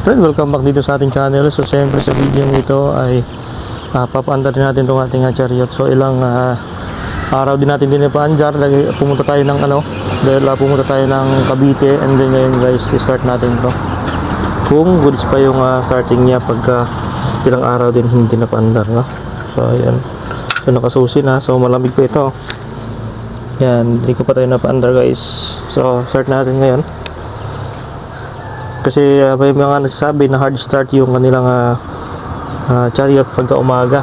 Friend, welcome back dito sa ating channel. So, siyempre sa video ito ay uh, papaandar natin itong ating uh, chariot. So, ilang ah, araw din natin din ipaandar. Lagi, pumunta tayo ng ano, dahil ah, pumunta tayo ng Cavite and then ngayon guys, start natin to. Kung goods pa yung ah, starting niya pagka ilang araw din hindi napaandar, no? So, ayan. So, nakasusi na. So, malamig pa ito. Yan, hindi ko pa tayo napaandar guys. So, start natin ngayon. Kasi uh, may mga nagsasabi na hard start yung kanilang uh, uh, chariot pagka umaga.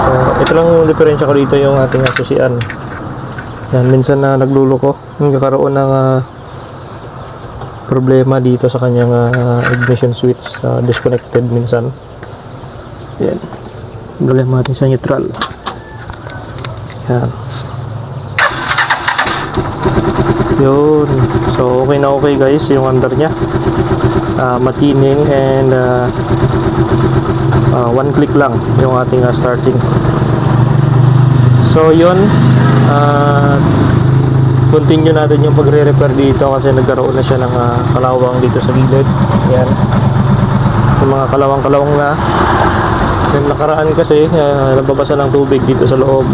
So, ito lang yung diferensya ko dito yung ating asusian. Yan, minsan na nagluloko, nagkakaroon ng uh, problema dito sa kanyang uh, ignition switch uh, disconnected minsan. Yan. Lagyan natin sa neutral. Yan. Yun. So, okay na okay guys yung under niya. Ah, matining and ah, ah, one click lang yung ating ah, starting. So, yun. Ah, continue natin yung pagre-repair dito kasi nagkaroon na siya ng ah, kalawang dito sa gilid. Yan. Yung mga kalawang-kalawang na. Yung nakaraan kasi, ah, nababasa ng tubig dito sa loob.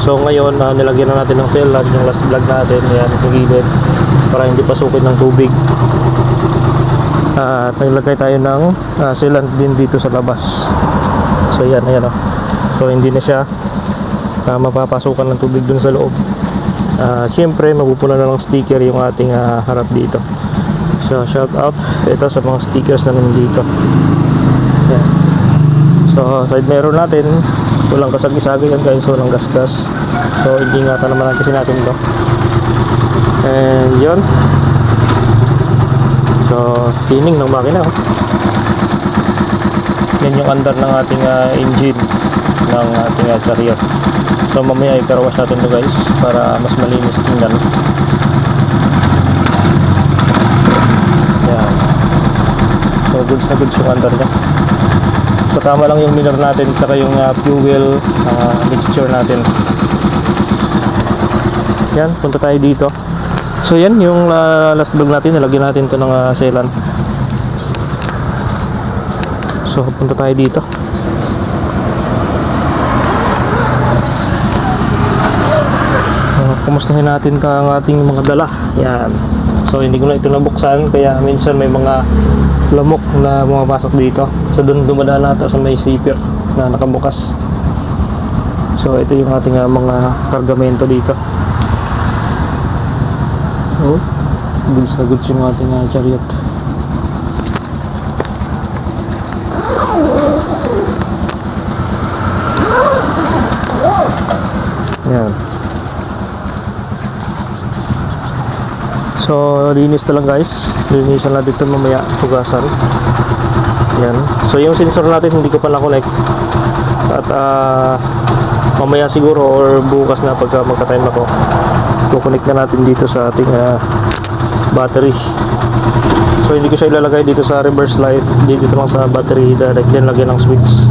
So ngayon, uh, nilagyan na natin ng sealant, yung last vlog natin, yan, yung gilid, para hindi pasukin ng tubig. Ah, at naglagay tayo ng uh, sealant din dito sa labas. So yan, ayan o. So hindi na siya uh, mapapasukan ng tubig dun sa loob. Ah, Siyempre, mapupula na ng sticker yung ating ah, harap dito. So shout out ito sa mga stickers na nandito. Yan. So side mirror natin, walang kasagi-sagi yan guys, walang gasgas. So hindi nga naman kasi natin to. And yun. So tining ng makina. Oh. Yan yung under ng ating ah, engine ng ating ah, chariot. So mamaya i-carwash natin to guys para mas malinis tingnan. Yan. So goods na goods yung under niya. So tama lang yung mirror natin tsaka yung uh, fuel uh, mixture natin. Yan, punta tayo dito. So yan yung uh, last vlog natin, nilagyan natin to ng uh, sealant. So punta tayo dito. Uh, kumustahin natin ang ating mga dala. Yan. So hindi ko na ito nabuksan kaya minsan may mga lamok na pumapasok dito. So doon dumadaan natin sa may zipper na nakabukas. So ito yung ating ah, mga kargamento dito. Oh, goods na goods yung ating ah, chariot. Yan. So, linis na lang guys. Linisan natin ito mamaya. Tugasan. Yan. So, yung sensor natin hindi ko pa na-connect. At ah, mamaya siguro or bukas na pagka magka-time ako, kukonect na natin dito sa ating ah, battery. So, hindi ko siya ilalagay dito sa reverse light. Dito lang sa battery. Direct din lagyan ng switch.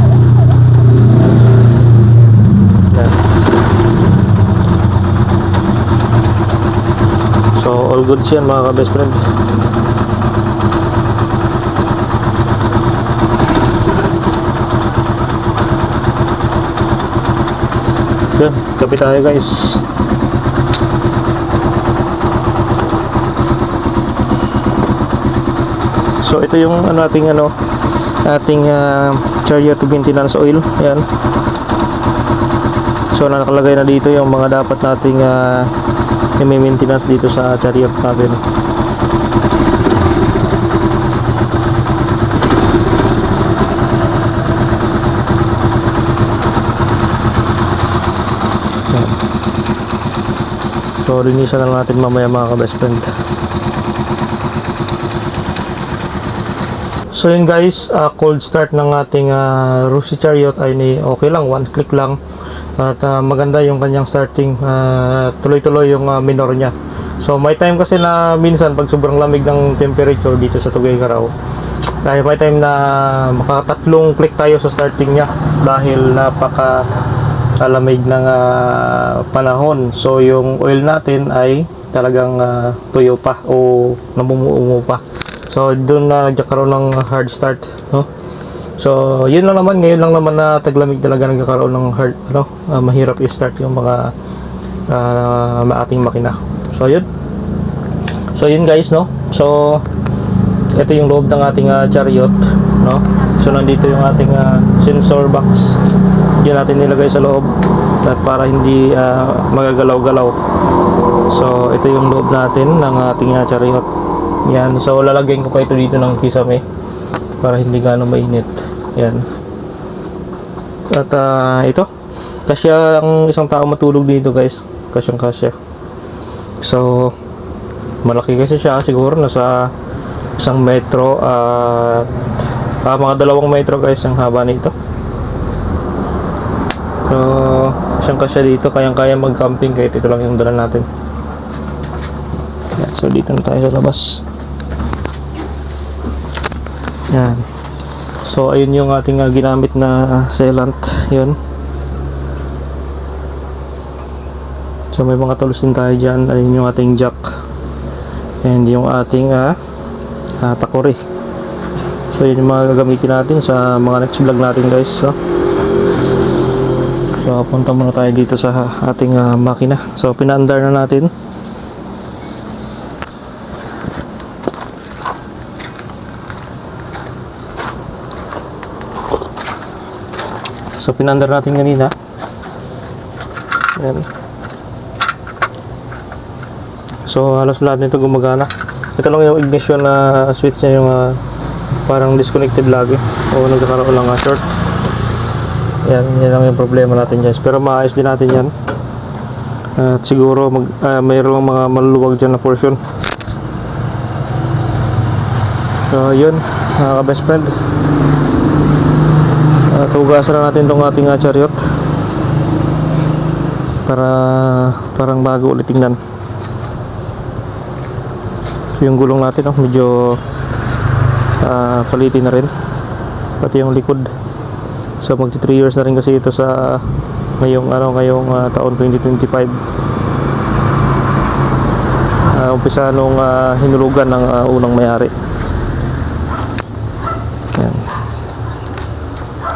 All goods yan mga ka-best friend. Yan, kape tayo guys. So, ito yung ano ating ano ating uh, chariot maintenance oil. Yan. So, nakalagay na dito yung mga dapat nating uh, i-maintenance dito sa chariot. Yan. So, linisan lang natin mamaya mga ka-best friend. So yun guys, uh, cold start ng ating uh, Rusi Chariot ay ni okay lang, one click lang. At ah, maganda yung kanyang starting, ah, tuloy-tuloy yung ah, minor niya. So may time kasi na minsan pag sobrang lamig ng temperature dito sa Tuguegarao, dahil may time na makatatlong click tayo sa starting niya dahil napaka alamig ng ah, panahon. So yung oil natin ay talagang ah, tuyo pa o namumuumo pa. So doon na nagkakaroon ng hard start, no? So yun lang naman ngayon lang naman na taglamig talaga nagkakaroon ng hard ano, ah, mahirap i-start yung mga ah, ma- ating makina. So yun. So yun guys, no? So ito yung loob ng ating ah, chariot, no? So nandito yung ating ah, sensor box. Diyan natin nilagay sa loob at para hindi ah, magagalaw-galaw. So ito yung loob natin ng ating ah, chariot. Yan, so lalagyan ko pa ito dito ng kisame para hindi gaano mainit. Yan. At ah, ito, kasya ang isang tao matulog dito guys. Kasyang kasya. So, malaki kasi siya siguro nasa isang metro at ah, mga dalawang metro guys ang haba nito. So, kasyang kasya dito, kayang-kaya mag-camping kahit ito lang yung dala natin. Yan, so dito na tayo sa labas. Yan. So ayun yung ating ah, ginamit na sealant, 'yun. So may mga tools din tayo diyan, ayun yung ating jack. And yung ating ah, ah, takore. So yun yung mga gagamitin natin sa mga next vlog natin guys. So, so punta muna tayo dito sa ating ah, makina. So pinaandar na natin. So pinandar natin kanina. Ayan. So halos lahat nito gumagana. Ito lang yung ignition na switch niya yung ah, parang disconnected lagi o nagkakaroon lang ng short. Yan, yan lang yung problema natin guys. Pero maayos din natin yan. At siguro mag, ah, mayroong mga maluluwag dyan na portion. So yun, mga best friend. At na natin tong ating uh, chariot para parang bago ulit tingnan. So, yung gulong natin oh, medyo ah, palitin na rin. Pati yung likod. So magti 3 years na rin kasi ito sa ngayong ano ngayong ah, taon 2025. Ah, umpisa nung ah, hinulugan ng ah, unang may-ari.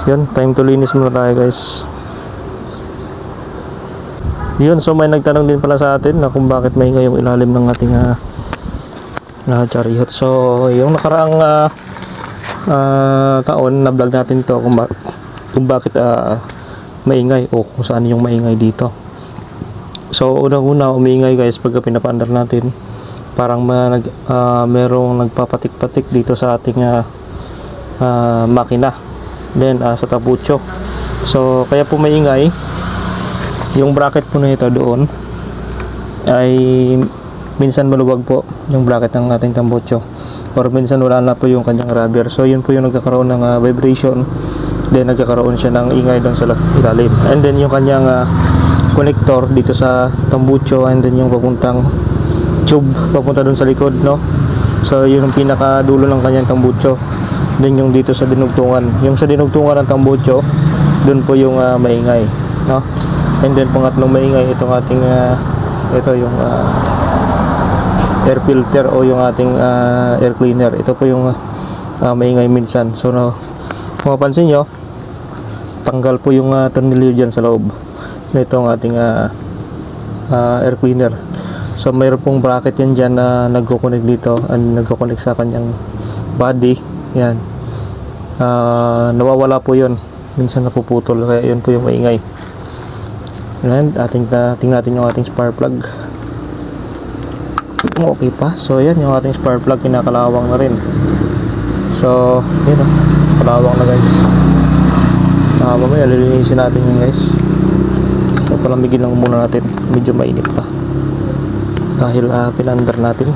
Yun, time to linis muna tayo guys. Yun, so may nagtanong din pala sa atin na kung bakit may yung ilalim ng ating uh, na chariot. So, yung nakaraang ah, ah, taon na vlog natin to kung, ba- kung bakit ah, maingay o kung saan yung maingay dito. So, unang-una umiingay guys pagka pinapaandar natin. Parang ma, nag, ah, merong nagpapatik-patik dito sa ating ah, ah, makina then ah, sa tabucho. So kaya po maingay yung bracket po na ito doon ay minsan maluwag po yung bracket ng ating tambucho. Or minsan wala na po yung kanyang rubber. So yun po yung nagkakaroon ng ah, vibration. Then nagkakaroon siya ng ingay doon sa la- ilalim. And then yung kanyang ah, connector dito sa tambucho and then yung papuntang tube papunta doon sa likod no? So yun yung pinaka dulo ng kanyang tambucho then yung dito sa dinugtungan. Yung sa dinugtungan ng tambucho doon po yung ah, maingay no? And then pangatlong maingay itong ating ah, ito yung ah, air filter o yung ating ah, air cleaner. Ito po yung ah, maingay minsan. So no, kung mapansin nyo tanggal po yung uh, tornilyo dyan sa loob nitong ating ah, ah, air cleaner. So mayroon pong bracket yan dyan na nagko-connect dito and nagko-connect sa kanyang body yan. Ah, nawawala po yun. Minsan napuputol kaya yun po yung maingay. And ating uh, tingnan natin yung ating spark plug. Okay pa. So yan yung ating spark plug kinakalawang na rin. So yun o kalawang na guys. Uh, mamaya lilinisin natin yun guys. So palamigin lang muna natin. Medyo mainit pa. Dahil uh, pinandar natin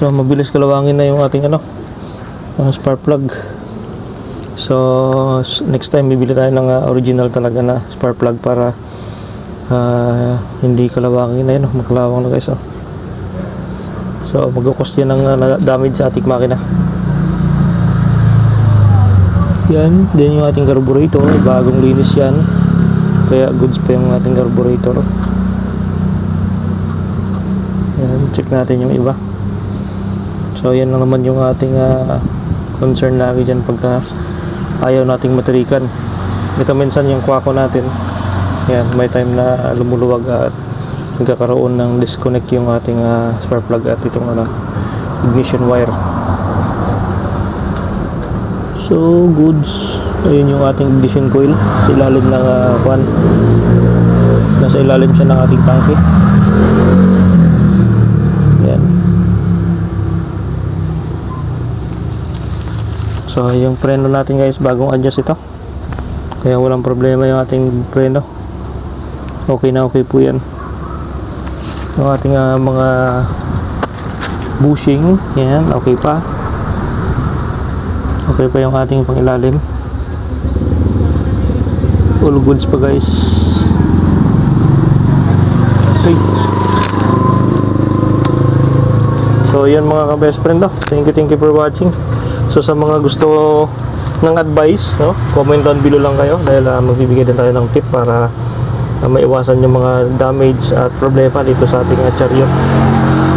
So mabilis kalawangin na yung ating ano, ang spark plug. So next time bibili tayo ng ah, original talaga na spark plug para ah, hindi kalawangin na yun, oh, na guys. Oh. So magkakos yan ng na- damage sa ating makina. Yan, din yung ating carburetor, bagong linis yan. Kaya goods pa yung ating carburetor. Yan, check natin yung iba. So yan lang naman yung ating ah, concern lagi dyan pagka ayaw nating matirikan. Ito minsan yung kwako natin. Yan, may time na lumuluwag at nagkakaroon ng disconnect yung ating ah, spark plug at itong ano, ignition wire. So, goods. Ayun yung ating ignition coil sa ilalim ng uh, fan. Nasa ilalim siya ng ating tangke. Yan. So, yung preno natin guys, bagong adjust ito. Kaya walang problema yung ating preno. Okay na okay po yan. Yung ating ah, mga bushing, yan, okay pa. Okay pa yung ating pangilalim. All goods pa guys. Okay. So yun mga ka-best friend no? Thank you, thank you for watching. So sa mga gusto ng advice, no? comment down below lang kayo dahil ah, magbibigay din tayo ng tip para ah, maiwasan yung mga damage at problema dito sa ating uh.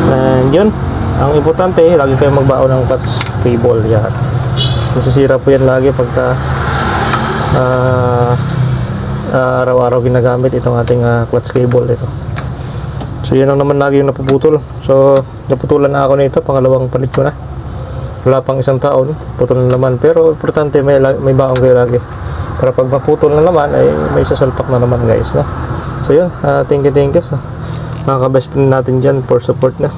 And yun, ang importante, lagi kayong magbaon ng clutch cable. Yan. Nasisira po yan lagi pagka ah, ah, araw-araw ginagamit itong ating ah, clutch cable ito. So yan lang naman lagi yung napuputol. So naputulan na ako nito, pangalawang palit ko na. Wala pang isang taon, putol na naman. Pero importante may, may baon kayo lagi. Para pag maputol na naman, ay may sasalpak na naman guys. No? So yun, ah, thank you, thank you. So, mga ka-best natin dyan for support na.